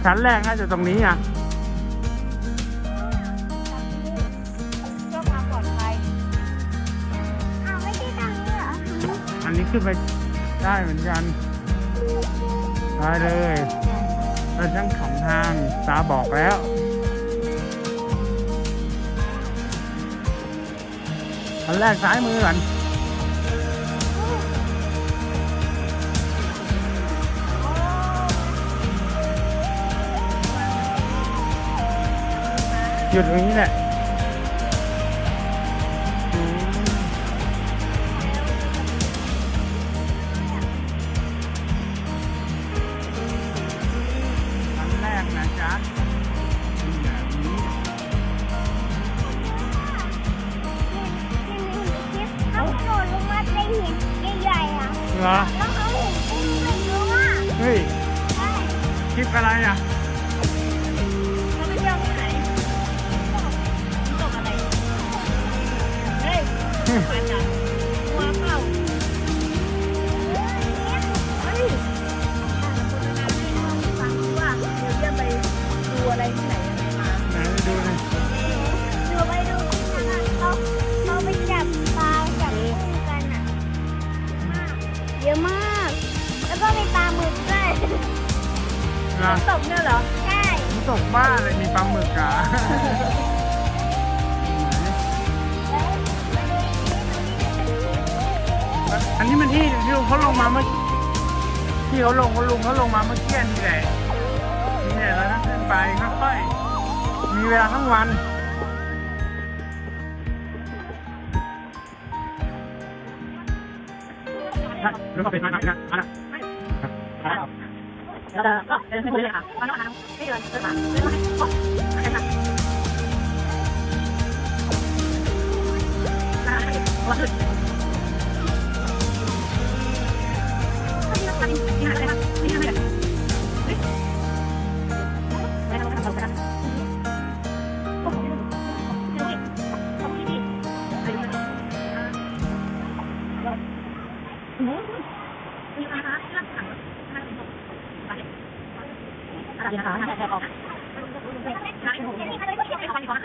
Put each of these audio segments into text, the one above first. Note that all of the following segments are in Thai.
อืมชั้นแรกน่าจะตรงนี้อะเพื่อความปลอดภัยอ้าวไม่ใช่ทางนี้เหรออันนี้ขึ้นไปได้เหมือนกันได้เลยเราทั้งสองทางตาบอกแล้วอันแรกซ้ายมือก่อน หยุดตรงนี้แหละอืมอันแรกนะจ๊ะนี่แบบนี้เขาโดดลงมาในหินใหญ่ๆอะเหรอแล้วเขาเห็นกุ้งไม่รู้ว่าเฮ้ยใช่คลิปอะไรอะ ยังไงมาไหนดูหน่อยดูไปดูที่นั่นอะเขาเขาไปจับปลาจับกุ้งกันอะเยอะมาก แล้วก็มีปลาหมึกด้วยน้ำตกเนี่ยเหรอ ใช่ ตกบ้าเลยมีปลาหมึกอะ อันนี้มันที่ที่เขาลงมาเมื่อที่เขาลงเขาลงเขาลงมาเมื่อกี้นี่แหละนี่แหละแล้วนั่งขึ้นไปค่อยๆมีเวลาทั้งวันแล้วก็เป็นอะไรนะอะไรเราจะก็เดินให้หมดเลยค่ะวันละครั้งไม่เดินเดินมาเดินมาให้ห ไรนะคะห้าแถบออกห้าสิบหกไม่ฟังก่อน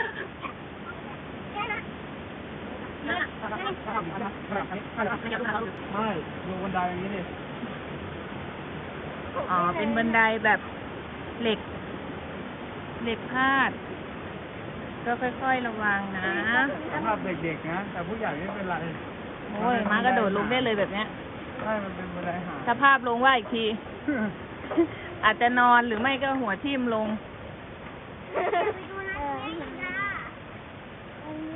ไม่ดูบันไดอย่างนี้ดิอ๋อ เป็นบันไดแบบเหล็ก เหล็กพาด ก็ค่อยๆระวังนะสำหรับเด็กๆนะ แต่ผู้ใหญ่ไม่เป็นไร โอ้ยม้ากระโดดลงได้เลยแบบเนี้ย ใช่มันเป็นบันไดหางถ้าภาพลงว่าอีกที อาจจะนอนหรือไม่ก็หัวทิ่มลง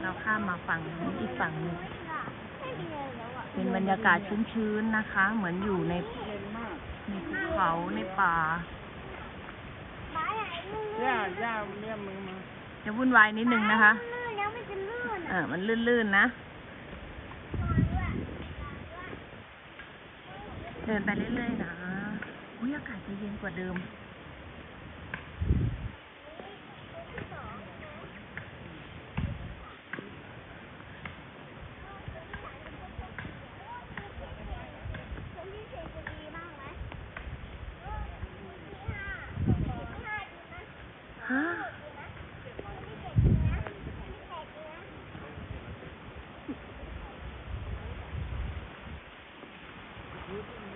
เราข้ามมาฝั่งนี้อีกฝั่งหนึงเป็นบรรยากาศชื้นๆนะคะ เหมือนอยู่ในเย็นมากในภูเขาในป่าย่าย่าเรียกมือมาจะวุ่นวายนิดนึงนะคะลื่นแล้วมันจะลื่นเออะอมันลื่นๆนะ ดินไปเรื่อยๆนะอุ้ยอากาศจะเย็นกว่าเดิม ฮะเอ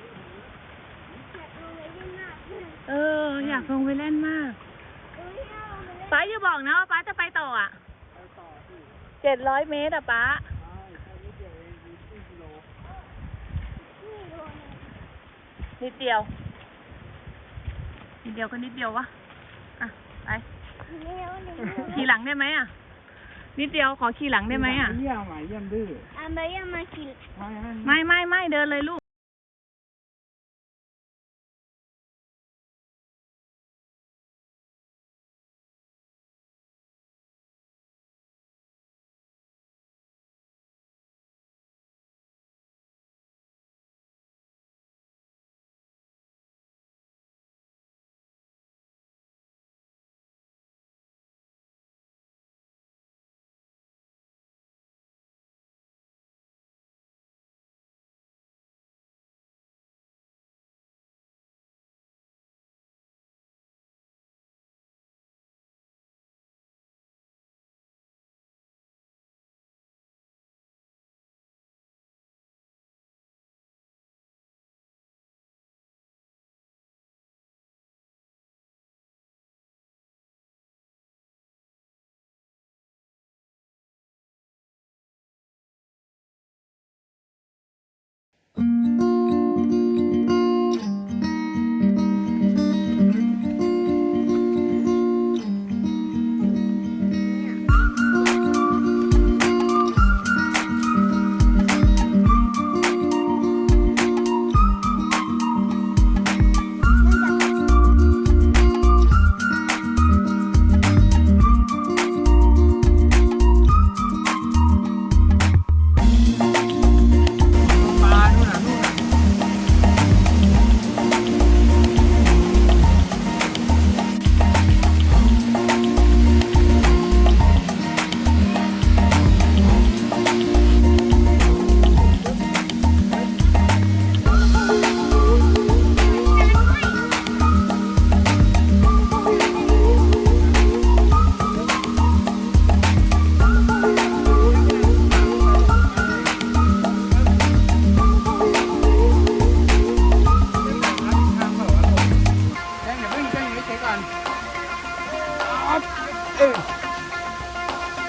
ออยากลงไปเล่นมากป้าอย่าบอกนะว่าป้าจะไปต่ออะเจ็ดร้อยเมตรอะป้านิดเดียว นิดเดียวก็นิดเดียววะ อะ ไป ขี่หลังได้ไหมอะ นิดเดียวขอขี่หลังได้ไหมอะเยี่ยมหมายเยี่ยมดื้ออะมายังมาขี่ไม่ให้ไม่ไม่ไม่เดินเลยลูก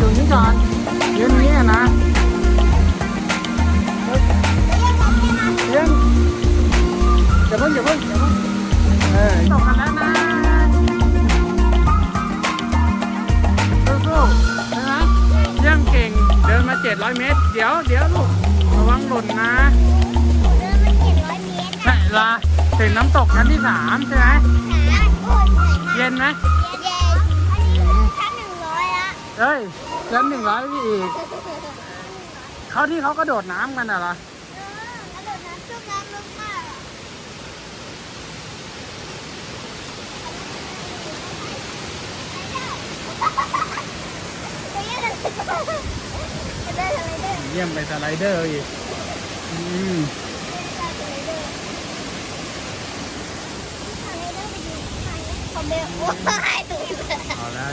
อะเยี่ยมนั่งอยู่นี่ก่อนยืนอย่างนี้อะนะเอ๊บเยี่ยมอย่าเพิ่งอย่าเพิ่งอย่าเพิ่งเออตกกันแล้วนะสู้ๆนะเยี่ยมเก่งเดินมา700เมตร เดี๋ยวเดี๋ยวลูกระวังหล่นนะเดินมาเจ็ดร้อยเมตรใช่ละถึงน้ำตกชั้นที่3ใช่ไหมหาโอ้ยเหนื่อยมากเย็นไหมเย็นอันนี้ชั้นหนึ่งร้อยละเฮ้ย ชั้นหนึ่งร้อยพี่อีกเขาที่เขากระโดดน้ำกันน่ะเหรอเออกระโดดน้ำช่วงนั้นลึกมากอะไปเล่นอะไรไปเล่นอะไรเด้อเยี่ยมไปสไลเดอร์อีกอืมผมเบลว้ายตื่นเอาแล้ว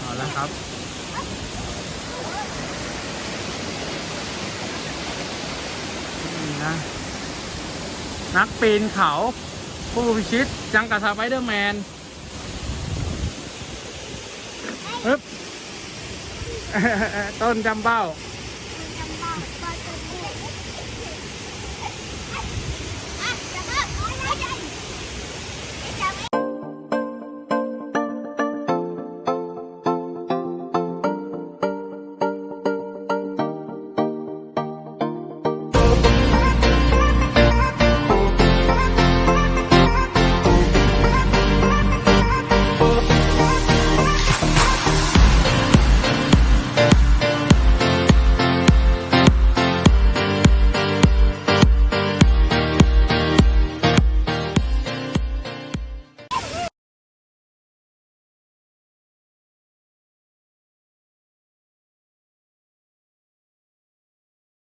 เอาแล้วครับ นะ นักปีนเขาผู้พิชิต จังกัสไปเดอร์แมนฮึบต้นจำเบ้า